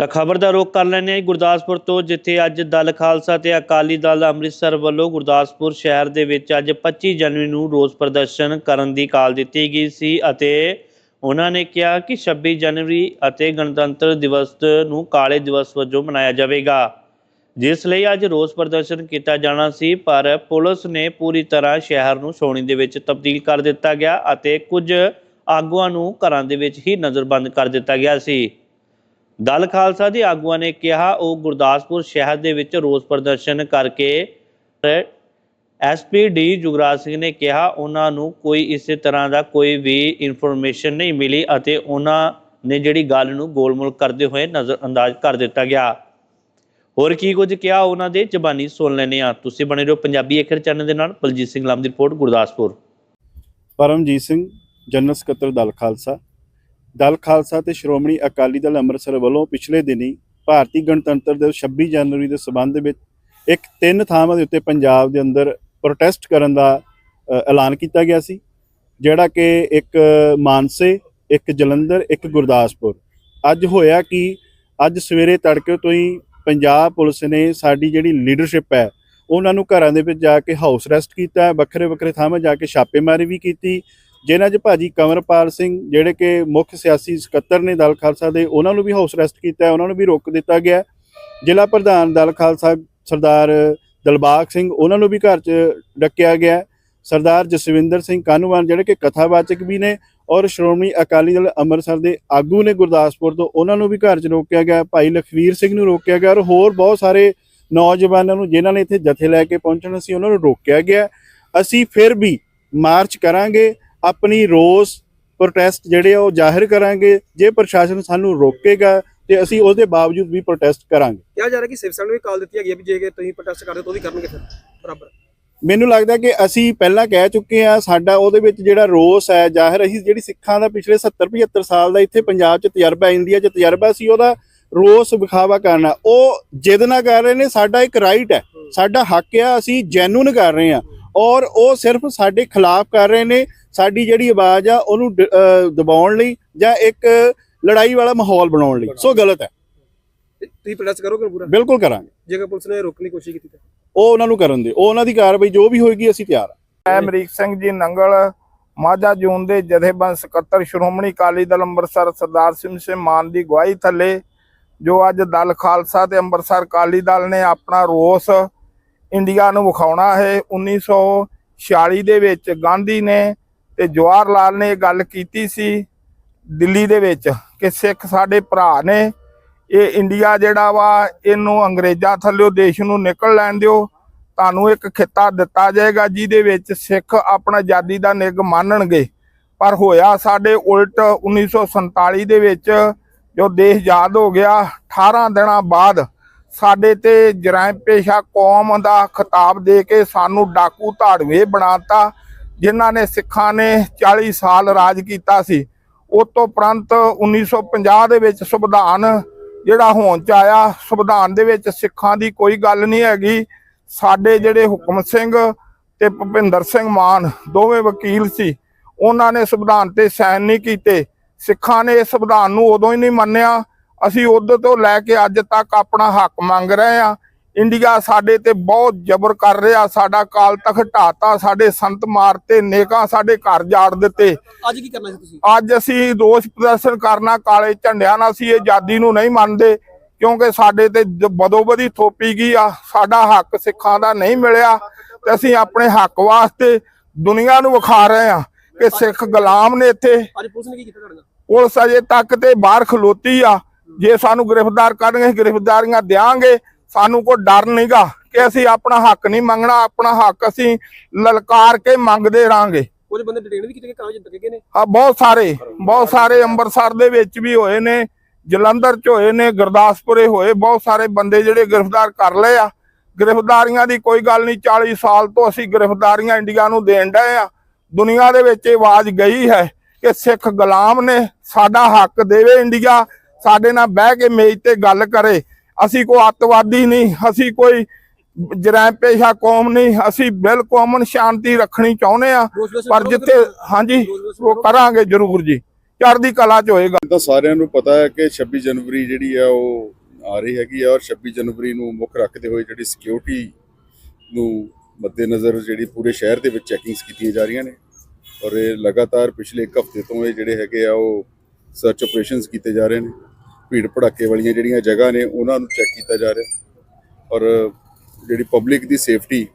ਤਾਂ ਖਬਰ ਦਾ ਰੁਖ ਕਰ ਲੈਂਦੇ ਹਾਂ ਗੁਰਦਾਸਪੁਰ ਤੋਂ, ਜਿੱਥੇ ਅੱਜ ਦਲ ਖਾਲਸਾ ਤੇ ਅਕਾਲੀ ਦਲ ਅੰਮ੍ਰਿਤਸਰ ਵੱਲੋਂ ਗੁਰਦਾਸਪੁਰ ਸ਼ਹਿਰ ਦੇ ਵਿੱਚ ਅੱਜ 25 ਜਨਵਰੀ ਨੂੰ ਰੋਸ ਪ੍ਰਦਰਸ਼ਨ ਕਰਨ ਦੀ ਕਾਲ ਦਿੱਤੀ ਗਈ ਸੀ ਅਤੇ ਉਹਨਾਂ ਨੇ ਕਿਹਾ ਕਿ 26 ਜਨਵਰੀ ਅਤੇ ਗਣਤੰਤਰ ਦਿਵਸ ਨੂੰ ਕਾਲੇ ਦਿਵਸ ਵਜੋਂ ਮਨਾਇਆ ਜਾਵੇਗਾ, ਜਿਸ ਲਈ ਅੱਜ ਰੋਸ ਪ੍ਰਦਰਸ਼ਨ ਕੀਤਾ ਜਾਣਾ ਸੀ, ਪਰ ਪੁਲਿਸ ਨੇ ਪੂਰੀ ਤਰ੍ਹਾਂ ਸ਼ਹਿਰ ਨੂੰ ਸੋਣੀ ਦੇ ਵਿੱਚ ਤਬਦੀਲ ਕਰ ਦਿੱਤਾ ਗਿਆ ਅਤੇ ਕੁਝ ਆਗੂਆਂ ਨੂੰ ਘਰਾਂ ਦੇ ਵਿੱਚ ਹੀ ਨਜ਼ਰਬੰਦ ਕਰ ਦਿੱਤਾ ਗਿਆ ਸੀ। ਦਲ ਖਾਲਸਾ ਦੇ ਆਗੂਆਂ ਨੇ ਕਿਹਾ, ਉਹ ਗੁਰਦਾਸਪੁਰ ਸ਼ਹਿਰ ਦੇ ਵਿੱਚ ਰੋਸ ਪ੍ਰਦਰਸ਼ਨ ਕਰਕੇ ਐਸਪੀਡੀ ਜੁਗਰਾਜ ਸਿੰਘ ਨੇ ਕਿਹਾ, ਉਹਨਾਂ ਨੂੰ ਕੋਈ ਇਸੇ ਤਰ੍ਹਾਂ ਦਾ ਕੋਈ ਵੀ ਇਨਫੋਰਮੇਸ਼ਨ ਨਹੀਂ ਮਿਲੀ ਅਤੇ ਉਹਨਾਂ ਨੇ ਜਿਹੜੀ ਗੱਲ ਨੂੰ ਗੋਲਮੋਲ ਕਰਦੇ ਹੋਏ ਨਜ਼ਰ ਅੰਦਾਜ਼ ਕਰ ਦਿੱਤਾ ਗਿਆ। ਹੋਰ ਕੀ ਕੁਝ ਕਿਹਾ ਉਹਨਾਂ ਦੇ? ਜ਼ਬਾਨੀ ਸੁਣ ਲੈਣੇ ਆ ਤੁਸੀਂ ਬਣੇ ਰਹੋ ਪੰਜਾਬੀ ਅਖਰ ਚੈਨਲ ਦੇ ਨਾਲ। ਬਲਜੀਤ ਸਿੰਘ ਲਾਮ ਦੀ ਰਿਪੋਰਟ, ਗੁਰਦਾਸਪੁਰ। ਪਰਮਜੀਤ ਸਿੰਘ, ਜਨਰਲ ਸਕੱਤਰ ਦਲ ਖਾਲਸਾ। ਦਲ ਖਾਲਸਾ ਤੇ ਸ਼੍ਰੋਮਣੀ ਅਕਾਲੀ ਦਲ ਅੰਮ੍ਰਿਤਸਰ ਵੱਲੋਂ ਪਿਛਲੇ ਦਿਨੀ ਭਾਰਤੀ ਗਣਤੰਤਰ ਦਿਵਸ 26 ਜਨਵਰੀ ਦੇ ਸਬੰਧ ਵਿੱਚ ਇੱਕ ਤਿੰਨ ਥਾਵਾਂ ਦੇ ਉੱਤੇ ਪੰਜਾਬ ਦੇ ਅੰਦਰ ਪ੍ਰੋਟੈਸਟ ਕਰਨ ਦਾ ਐਲਾਨ ਕੀਤਾ ਗਿਆ ਸੀ, ਜਿਹੜਾ ਕਿ ਇੱਕ ਮਾਨਸੇ, ਇੱਕ ਜਲੰਧਰ, ਇੱਕ ਗੁਰਦਾਸਪੁਰ। ਅੱਜ ਹੋਇਆ ਕਿ, ਅੱਜ ਸਵੇਰੇ ਤੜਕੇ ਤੋਂ ਹੀ ਪੰਜਾਬ ਪੁਲਿਸ ਨੇ ਸਾਡੀ ਜਿਹੜੀ ਲੀਡਰਸ਼ਿਪ ਹੈ, ਉਹਨਾਂ ਨੂੰ ਘਰਾਂ ਦੇ ਵਿੱਚ ਜਾ ਕੇ ਹਾਊਸ ਅਰੈਸਟ ਕੀਤਾ ਵੱਖਰੇ ਵੱਖਰੇ ਥਾਵਾਂ ਜਾ ਕੇ ਛਾਪੇਮਾਰੀ ਵੀ ਕੀਤੀ ਜਿਨ੍ਹਾਂ 'ਚ ਭਾਜੀ ਕੰਵਰਪਾਲ ਸਿੰਘ ਜਿਹੜੇ ਕਿ ਮੁੱਖ ਸਿਆਸੀ ਸਕੱਤਰ ਨੇ ਦਲ ਖਾਲਸਾ ਦੇ, ਉਹਨਾਂ ਨੂੰ ਵੀ ਹਾਊਸ ਅਰੈਸਟ ਕੀਤਾ ਉਹਨਾਂ ਨੂੰ ਵੀ ਰੋਕ ਦਿੱਤਾ ਗਿਆ ਜ਼ਿਲ੍ਹਾ ਪ੍ਰਧਾਨ ਦਲ ਖਾਲਸਾ ਸਰਦਾਰ ਦਲਬਾਗ ਸਿੰਘ, ਉਹਨਾਂ ਨੂੰ ਵੀ ਘਰ 'ਚ ਡੱਕਿਆ ਗਿਆ ਸਰਦਾਰ ਜਸਵਿੰਦਰ ਸਿੰਘ ਕਾਨੂੰਵਾਨ ਜਿਹੜੇ ਕਿ ਕਥਾਵਾਚਕ ਵੀ ਨੇ ਔਰ ਸ਼੍ਰੋਮਣੀ ਅਕਾਲੀ ਦਲ ਅੰਮ੍ਰਿਤਸਰ ਦੇ ਆਗੂ ਨੇ ਗੁਰਦਾਸਪੁਰ ਤੋਂ, ਉਹਨਾਂ ਨੂੰ ਵੀ ਘਰ 'ਚ ਰੋਕਿਆ ਗਿਆ ਭਾਈ ਲਖਵੀਰ ਸਿੰਘ ਨੂੰ ਰੋਕਿਆ ਗਿਆ ਔਰ ਹੋਰ ਬਹੁਤ ਸਾਰੇ ਨੌਜਵਾਨਾਂ ਨੂੰ ਜਿਨ੍ਹਾਂ ਨੇ ਇੱਥੇ ਜਥੇ ਲੈ ਕੇ ਪਹੁੰਚਣਾ ਸੀ ਉਹਨਾਂ ਨੂੰ ਰੋਕਿਆ ਗਿਆ ਅਸੀਂ ਫਿਰ ਵੀ ਮਾਰਚ ਕਰਾਂਗੇ ਆਪਣੀ ਰੋਸ ਪ੍ਰੋਟੈਸਟ ਜਿਹੜੇ ਆ ਉਹ ਜ਼ਾਹਿਰ ਕਰਾਂਗੇ ਜੇ ਪ੍ਰਸ਼ਾਸਨ ਸਾਨੂੰ ਰੋਕੇਗਾ ਤੇ ਅਸੀਂ ਉਹਦੇ ਬਾਵਜੂਦ ਵੀ ਪ੍ਰੋਟੈਸਟ ਕਰਾਂਗੇ। ਕਿਹਾ ਜਾ ਰਿਹਾ ਕਿ ਸਿਵ ਸੈਨਾ ਨੂੰ ਵੀ ਕਾਲ ਦਿੱਤੀ ਹੈਗੀ ਵੀ ਜੇ ਤੁਸੀਂ ਪ੍ਰੋਟੈਸਟ ਕਰਦੇ ਤਾਂ ਉਹ ਵੀ ਕਰਨਗੇ ਫਿਰ ਬਰਾਬਰ। ਮੈਨੂੰ ਲੱਗਦਾ ਕਿ ਅਸੀਂ ਪਹਿਲਾਂ ਕਹਿ ਚੁੱਕੇ ਆ ਸਾਡਾ ਉਹਦੇ ਵਿੱਚ ਜਿਹੜਾ ਰੋਸ ਹੈ ਜ਼ਾਹਿਰ ਅਸੀਂ ਜਿਹੜੀ ਸਿੱਖਾਂ ਦਾ ਪਿਛਲੇ 70 75 ਸਾਲ ਦਾ ਇੱਥੇ ਪੰਜਾਬ 'ਚ ਤਜਰਬਾ ਇੰਡੀਆ 'ਚ ਤਜਰਬਾ ਸੀ ਉਹਦਾ ਰੋਸ ਵਿਖਾਵਾ ਕਰਨਾ ਉਹ ਜਿੱਦ ਨਾ ਕਰ ਰਹੇ ਨੇ ਸਾਡਾ ਇੱਕ ਰਾਈਟ ਹੈ। ਸਾਡਾ ਹੱਕ ਆ ਅਸੀਂ ਜੈਨੂਨ ਕਰ ਰਹੇ ਆ। ਔਰ ਉਹ ਸਿਰਫ ਸਾਡੇ ਖਿਲਾਫ ਕਰ ਰਹੇ ਨੇ ਸਾਡੀ ਜਿਹੜੀ ਆਵਾਜ਼ ਆ ਉਹਨੂੰ ਦਬਾਉਣ ਲਈ ਜਾਂ ਇੱਕ ਲੜਾਈ ਵਾਲਾ ਮਾਹੌਲ ਬਣਾਉਣ ਲਈ। ਸੋ ਗਲਤ ਹੈ। ਤੁਸੀਂ ਪ੍ਰੋਟੈਸਟ ਕਰੋਗੇ ਪੂਰਾ? ਬਿਲਕੁਲ ਕਰਾਂਗੇ। ਜੇਕਰ ਪੁਲਿਸ ਨੇ ਰੋਕਣ ਦੀ ਕੋਸ਼ਿਸ਼ ਕੀਤੀ ਤਾਂ? ਉਹ ਉਹਨਾਂ ਨੂੰ ਕਰਨ ਦੇ। ਉਹ ਉਹਨਾਂ ਦੀ ਕਾਰਵਾਈ ਜੋ ਵੀ ਹੋਏਗੀ ਅਸੀਂ ਤਿਆਰ ਹਾਂ। ਮੈਂ ਅਮਰੀਕ ਸਿੰਘ ਜੀ ਨੰਗਲ ਮਾਝਾ ਜੂਨ ਦੇ ਜਥੇਬੰਦ ਸਕੱਤਰ ਸ਼੍ਰੋਮਣੀ ਅਕਾਲੀ ਦਲ ਅੰਮ੍ਰਿਤਸਰ ਸਰਦਾਰ ਸਿੰਘ ਸਿੰਘ ਮਾਨ ਦੀ ਗਵਾਹੀ ਥੱਲੇ ਜੋ ਅੱਜ ਦਲ ਖਾਲਸਾ ਤੇ ਅੰਮ੍ਰਿਤਸਰ ਅਕਾਲੀ ਦਲ ਨੇ ਆਪਣਾ ਰੋਸ ਇੰਡੀਆ ਨੂੰ ਵਿਖਾਉਣਾ ਹੈ। 1946 ਦੇ ਵਿੱਚ ਗਾਂਧੀ ਨੇ ਤੇ ਜਵਾਹਰ ਲਾਲ ਨੇ ਇਹ ਗੱਲ ਕੀਤੀ ਸੀ ਦਿੱਲੀ ਦੇ ਵਿੱਚ ਕਿ ਸਿੱਖ ਸਾਡੇ ਭਰਾ ਨੇ। ਇਹ ਇੰਡੀਆ ਜਿਹੜਾ ਵਾ, ਇਹਨੂੰ ਅੰਗਰੇਜ਼ਾਂ ਥੱਲਿਓ ਦੇਸ਼ ਨੂੰ ਨਿਕਲ ਲੈਣ ਦਿਓ। ਤੁਹਾਨੂੰ ਇੱਕ ਖਿੱਤਾ ਦਿੱਤਾ ਜਾਏਗਾ ਜਿਹਦੇ ਵਿੱਚ ਸਿੱਖ ਆਪਣਾ ਆਜ਼ਾਦੀ ਦਾ ਨਿੱਘ ਮੰਨਣਗੇ। ਪਰ ਹੋਇਆ ਸਾਡੇ ਉਲਟ 1947 ਦੇ ਵਿੱਚ ਜੋ ਦੇਸ਼ ਆਜ਼ਾਦ ਹੋ ਗਿਆ 18 ਦਿਨਾਂ ਬਾਅਦ ਸਾਡੇ ਤੇ ਜਰਾਇਮ ਪੇਸ਼ਾ ਕੌਮ ਦਾ ਖਿਤਾਬ ਦੇ ਕੇ ਸਾਨੂੰ ਡਾਕੂ ਧਾੜਵੇ ਬਣਾਤਾ, ਜਿਨ੍ਹਾਂ ਨੇ ਸਿੱਖਾਂ ਨੇ 40 ਸਾਲ ਰਾਜ ਕੀਤਾ ਸੀ। ਉਸ ਤੋਂ ਉਪਰੰਤ 1950 ਦੇ ਵਿੱਚ ਸੰਵਿਧਾਨ ਜਿਹੜਾ ਹੋਣ ਚ ਆਇਆ, ਸੰਵਿਧਾਨ ਦੇ ਵਿੱਚ ਸਿੱਖਾਂ ਦੀ ਕੋਈ ਗੱਲ ਨਹੀਂ ਹੈਗੀ। ਸਾਡੇ ਜਿਹੜੇ ਹੁਕਮ ਸਿੰਘ ਤੇ ਭੁਪਿੰਦਰ ਸਿੰਘ ਮਾਨ ਦੋਵੇਂ ਵਕੀਲ ਸੀ, ਉਹਨਾਂ ਨੇ ਸੰਵਿਧਾਨ ਤੇ ਸਾਈਨ ਨਹੀਂ ਕੀਤੇ। ਸਿੱਖਾਂ ਨੇ ਇਸ ਸੰਵਿਧਾਨ ਨੂੰ ਉਦੋਂ ਹੀ ਨਹੀਂ ਮੰਨਿਆ ਅਸੀਂ ਉਦੋਂ ਤੋਂ ਲੈ ਕੇ ਅੱਜ ਤੱਕ ਆਪਣਾ ਹੱਕ ਮੰਗ ਰਹੇ ਆ ਇੰਡੀਆ ਸਾਡੇ ਤੇ ਬਹੁਤ ਜ਼ਬਰ ਕਰ ਰਿਹਾ। ਸਾਡਾ ਕਾਲ ਤੱਕ ਢਾਤਾ ਸਾਡੇ ਸੰਤ ਮਾਰਤੇ ਨੇਕਾਂ ਸਾਡੇ ਘਰ ਜਾੜ ਦਿੱਤੇ। ਅੱਜ ਕੀ ਕਰਨਾ ਸੀ ਤੁਸੀਂ? ਅੱਜ ਅਸੀਂ ਰੋਸ ਪ੍ਰਦਰਸ਼ਨ ਕਰਨਾ ਕਾਲੇ ਝੰਡਿਆਂ ਨਾਲ ਅਸੀਂ ਇਹ ਆਜ਼ਾਦੀ ਨੂੰ ਨਹੀਂ ਮੰਨਦੇ ਕਿਉਂਕਿ ਸਾਡੇ ਤੇ ਬਦੋਬਦੀ ਥੋਪੀ ਗਈ ਆ। ਸਾਡਾ ਹੱਕ ਸਿੱਖਾਂ ਦਾ ਨਹੀਂ ਮਿਲਿਆ ਤੇ ਅਸੀਂ ਆਪਣੇ ਹੱਕ ਵਾਸਤੇ ਦੁਨੀਆ ਨੂੰ ਵਿਖਾ ਰਹੇ ਆ ਕਿ ਸਿੱਖ ਗੁਲਾਮ ਨੇ ਇੱਥੇ ਅੱਜ ਪੁਲਿਸ ਨੇ ਕੀ ਕੀਤਾ ਤੁਹਾਡੇ ਨਾਲ? ਪੁਲਿਸ ਅਜੇ ਤੱਕ ਤੇ ਬਾਹਰ ਖਲੋਤੀ ਆ। ਜੇ ਸਾਨੂੰ ਗ੍ਰਿਫਤਾਰ ਕਰਨਗੇ ਗ੍ਰਿਫਤਾਰੀਆਂ ਦੇਾਂਗੇ ਸਾਨੂੰ ਕੋਈ ਡਰ ਨਹੀਂਗਾ ਕਿ ਅਸੀਂ ਆਪਣਾ ਹੱਕ ਨਹੀਂ ਮੰਗਣਾ ਆਪਣਾ ਹੱਕ ਅਸੀਂ ਲਲਕਾਰ ਕੇ ਮੰਗਦੇ ਰਾਂਗੇ। ਕੁਝ ਬੰਦੇ ਡਿਟੇਨ ਵੀ ਕੀਤੇ ਗਏ ਕਾਗਜ਼ ਦਿੱਤੇ ਗਏ ਨੇ? ਆ ਬਹੁਤ ਸਾਰੇ ਬਹੁਤ ਸਾਰੇ ਅੰਮ੍ਰਿਤਸਰ ਦੇ ਵਿੱਚ ਵੀ ਹੋਏ ਨੇ ਜਲੰਧਰ ਚ ਹੋਏ ਨੇ ਗੁਰਦਾਸਪੁਰੇ ਹੋਏ ਬਹੁਤ ਸਾਰੇ ਬੰਦੇ ਜਿਹੜੇ ਗ੍ਰਿਫਤਾਰ ਕਰ ਲਏ ਆ। ਗ੍ਰਿਫਤਾਰੀਆਂ ਦੀ ਕੋਈ ਗੱਲ ਨਹੀਂ 40 ਸਾਲ ਤੋਂ ਅਸੀਂ ਗ੍ਰਿਫਤਾਰੀਆਂ ਇੰਡੀਆ ਨੂੰ ਦੇਣ ਡਏ ਆ। ਦੁਨੀਆ ਦੇ ਵਿੱਚ ਇਹ ਆਵਾਜ਼ ਗਈ ਹੈ ਕਿ ਸਿੱਖ ਗੁਲਾਮ ਨੇ ਸਾਡਾ ਹੱਕ ਦੇਵੇ ਇੰਡੀਆ ਸਾਡੇ ਨਾਲ ਬਹਿ ਕੇ ਮੇਜ਼ ਤੇ ਗੱਲ ਕਰੇ। ਅਸੀਂ ਕੋਈ ਅੱਤਵਾਦੀ ਨਹੀਂ ਅਸੀਂ ਕੋਈ ਜਰਾਇਮ ਪੇਸ਼ਾ ਕੌਮ ਨਹੀਂ ਅਸੀਂ ਬਿਲਕੁਲ ਅਮਨ ਸ਼ਾਂਤੀ ਰੱਖਣੀ ਚਾਹੁੰਦੇ ਆ ਪਰ ਕਰੋਗੇ ਜਿੱਥੇ? ਹਾਂਜੀ ਉਹ ਕਰਾਂਗੇ ਜ਼ਰੂਰ ਜੀ। ਚੜ੍ਹਦੀ ਕਲਾ 'ਚ ਹੋਏਗਾ। ਤਾਂ ਸਾਰਿਆਂ ਨੂੰ ਪਤਾ ਹੈ ਕਿ 26 ਜਨਵਰੀ ਜਿਹੜੀ ਆ ਉਹ ਆ ਰਹੀ ਹੈਗੀ ਆ ਔਰ 26 ਜਨਵਰੀ ਨੂੰ ਮੁੱਖ ਰੱਖਦੇ ਹੋਏ ਜਿਹੜੀ ਸਿਕਿਉਰਿਟੀ ਨੂੰ ਮੱਦੇਨਜ਼ਰ ਜਿਹੜੀ ਪੂਰੇ ਸ਼ਹਿਰ ਦੇ ਵਿੱਚ ਚੈਕਿੰਗਸ ਕੀਤੀਆਂ ਜਾ ਰਹੀਆਂ ਨੇ। ਔਰ ਇਹ ਲਗਾਤਾਰ ਪਿਛਲੇ ਇੱਕ ਹਫ਼ਤੇ ਤੋਂ ਇਹ ਜਿਹੜੇ ਹੈਗੇ ਆ ਉਹ ਸਰਚ ਆਪਰੇਸ਼ਨਸ ਕੀਤੇ ਜਾ ਰਹੇ ਨੇ। ਭੀੜ ਭੜੱਕੇ ਵਾਲੀਆਂ ਜਿਹੜੀਆਂ ਜਗ੍ਹਾ ਨੇ ਉਹਨਾਂ ਨੂੰ ਚੈੱਕ ਕੀਤਾ ਜਾ ਰਿਹਾ। ਔਰ ਜਿਹੜੀ ਪਬਲਿਕ ਦੀ ਸੇਫਟੀ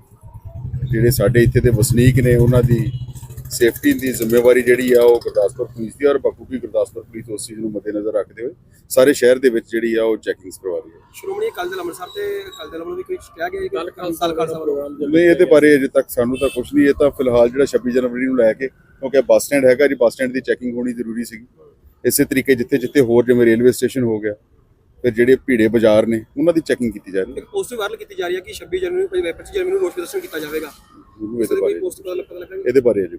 ਜਿਹੜੇ ਸਾਡੇ ਇੱਥੇ ਦੇ ਵਸਨੀਕ ਨੇ ਉਹਨਾਂ ਦੀ ਸੇਫਟੀ ਦੀ ਜ਼ਿੰਮੇਵਾਰੀ ਜਿਹੜੀ ਆ ਉਹ ਗੁਰਦਾਸਪੁਰ ਪੁਲਿਸ ਦੀ ਔਰ ਬਖੂਬੀ ਗੁਰਦਾਸਪੁਰ ਪੁਲਿਸ ਉਸ ਚੀਜ਼ ਨੂੰ ਮੱਦੇਨਜ਼ਰ ਰੱਖਦੇ ਹੋਏ ਸਾਰੇ ਸ਼ਹਿਰ ਦੇ ਵਿੱਚ ਜਿਹੜੀ ਆ ਉਹ ਚੈਕਿੰਗਸ ਕਰਵਾ ਰਹੀ ਹੈ ਸ਼੍ਰੋਮਣੀ ਅਕਾਲੀ ਦਲ ਅੰਮ੍ਰਿਤਸਰ ਤੇ ਅਕਾਲੀ ਦਲ ਵੱਲੋਂ ਵੀ ਕੋਈ ਕਿਹਾ ਗਿਆ ਕਿ ਦਲ ਖਾਲਸਾ ਵੱਲੋਂ? ਨਹੀਂ ਇਹਦੇ ਬਾਰੇ ਅਜੇ ਤੱਕ ਸਾਨੂੰ ਤਾਂ ਕੁਝ ਨਹੀਂ ਇਹ ਤਾਂ ਫਿਲਹਾਲ ਜਿਹੜਾ 26 ਜਨਵਰੀ ਨੂੰ ਲੈ ਕੇ ਕਿਉਂਕਿ ਬੱਸ ਸਟੈਂਡ ਹੈਗਾ ਜੀ ਬੱਸ ਸਟੈਂਡ ਦੀ ਚੈਕਿੰਗ ਹੋਣੀ ਜ਼ਰੂਰੀ ਸੀਗੀ। ਇਸੇ ਤਰੀਕੇ ਜਿੱਥੇ ਜਿੱਥੇ ਹੋਰ ਜਿਵੇਂ ਰੇਲਵੇ ਸਟੇਸ਼ਨ ਹੋ ਗਿਆ ਫਿਰ ਜਿਹੜੇ ਭੀੜੇ ਬਾਜ਼ਾਰ ਨੇ ਉਹਨਾਂ ਦੀ ਚੈਕਿੰਗ ਕੀਤੀ ਜਾ ਰਹੀ ਹੈ ਪੋਸਟ ਵਾਇਰਲ ਕੀਤੀ ਜਾ ਰਹੀ ਹੈ ਕਿ 26 ਜਨਵਰੀ ਨੂੰ 25 ਜਨਵਰੀ ਨੂੰ ਰੋਸ ਪ੍ਰਦਰਸ਼ਨ ਕੀਤਾ ਜਾਵੇਗਾ ਮੈਨੂੰ ਇਹਦੇ ਬਾਰੇ? ਇਹਦੇ ਬਾਰੇ ਅਜੇ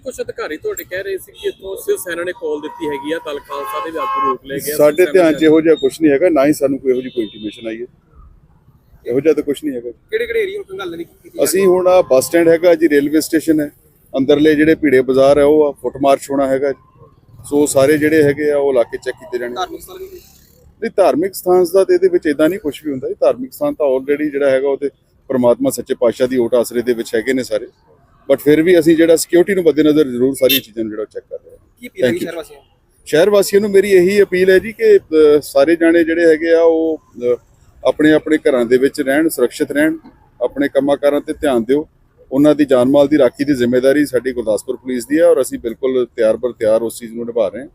ਕੁਝ ਅਧਿਕਾਰੀ ਤੁਹਾਡੇ ਕਹਿ ਰਹੇ ਸੀ ਕਿ ਇੱਥੋਂ ਸਿਵ ਸੈਨਾ ਨੇ ਕਾਲ ਦਿੱਤੀ ਹੈਗੀ ਆ ਦਲ ਖਾਲਸਾ ਦੇ ਆਗੂ ਰੋਕ ਲਏ ਗਏ। ਸਾਡੇ ਧਿਆਨ 'ਚ ਇਹੋ ਜਿਹਾ ਕੁਝ ਨਹੀਂ ਹੈਗਾ ਨਾ ਹੀ ਸਾਨੂੰ ਕੋਈ ਇਹੋ ਜਿਹੀ ਕੋਈ ਇੰਟੀਮੇਸ਼ਨ ਆਈ ਹੈ ਇਹੋ ਜਿਹਾ ਤਾਂ ਕੁਝ ਨਹੀਂ ਹੈਗਾ ਕਿਹੜੇ ਕਿਹੜੇ ਏਰੀਆ ਨੂੰ ਕੰਗਾਲ ਨਹੀਂ ਕੀਤੀ? ਅਸੀਂ ਹੁਣ ਆ ਬੱਸ ਸਟੈਂਡ ਹੈਗਾ ਜੀ ਰੇਲਵੇ ਸਟੇਸ਼ਨ ਹੈ ਅੰਦਰਲੇ ਜਿਹੜੇ ਭੀੜੇ ਬਾਜ਼ਾਰ ਹੈ ਉਹ ਆ ਫੁੱਟ ਮਾਰਚ ਹੋਣਾ ਹੈਗਾ ਜੀ। ਸੋ ਸਾਰੇ ਜਿਹੜੇ ਹੈਗੇ ਆ ਉਹ ਇਲਾਕੇ ਚੈੱਕ ਕੀਤੇ ਜਾਣਗੇ। ਨਹੀਂ ਧਾਰਮਿਕ ਸਥਾਨ ਦਾ ਤੇ ਇਹਦੇ ਵਿੱਚ ਇਦਾਂ ਨਹੀਂ ਕੁਝ ਵੀ ਹੁੰਦਾ ਜੀ। ਧਾਰਮਿਕ ਸਥਾਨ ਤਾਂ ਆਲਰੇਡੀ ਜਿਹੜਾ ਹੈਗਾ ਉਹ ਤੇ ਪ੍ਰਮਾਤਮਾ ਸੱਚੇ ਪਾਤਸ਼ਾਹ ਦੀ ਓਟ ਆਸਰੇ ਦੇ ਵਿੱਚ ਹੈਗੇ ਨੇ ਸਾਰੇ। ਬਟ ਫਿਰ ਵੀ ਅਸੀਂ ਜਿਹੜਾ ਸਿਕਿਉਰਿਟੀ ਨੂੰ ਮੱਦੇਨਜ਼ਰ ਜ਼ਰੂਰ ਸਾਰੀਆਂ ਚੀਜ਼ਾਂ ਨੂੰ ਜਿਹੜਾ ਚੈੱਕ ਕਰ ਰਹੇ ਹਾਂ। ਕੀ you. ਸ਼ਹਿਰ ਵਾਸੀਆਂ ਨੂੰ? ਸ਼ਹਿਰ ਵਾਸੀਆਂ ਨੂੰ ਮੇਰੀ ਇਹੀ ਅਪੀਲ ਹੈ ਜੀ ਕਿ ਸਾਰੇ ਜਾਣੇ ਜਿਹੜੇ ਹੈਗੇ ਆ ਉਹ ਆਪਣੇ ਆਪਣੇ ਘਰਾਂ ਦੇ ਵਿੱਚ ਰਹਿਣ ਸੁਰੱਖਿਅਤ ਰਹਿਣ ਆਪਣੇ ਕੰਮਾਂ ਕਾਰਾਂ ਤੇ ਧਿਆਨ ਦਿਓ। ਉਹਨਾਂ ਦੀ ਜਾਨ ਮਾਲ ਦੀ ਰਾਖੀ ਦੀ ਜ਼ਿੰਮੇਵਾਰੀ ਸਾਡੀ ਗੁਰਦਾਸਪੁਰ ਪੁਲਿਸ ਦੀ ਹੈ ਔਰ ਅਸੀਂ ਬਿਲਕੁਲ ਤਿਆਰ ਬਰ ਤਿਆਰ ਉਸ ਚੀਜ਼ ਨੂੰ ਨਿਭਾ ਰਹੇ ਹਾਂ।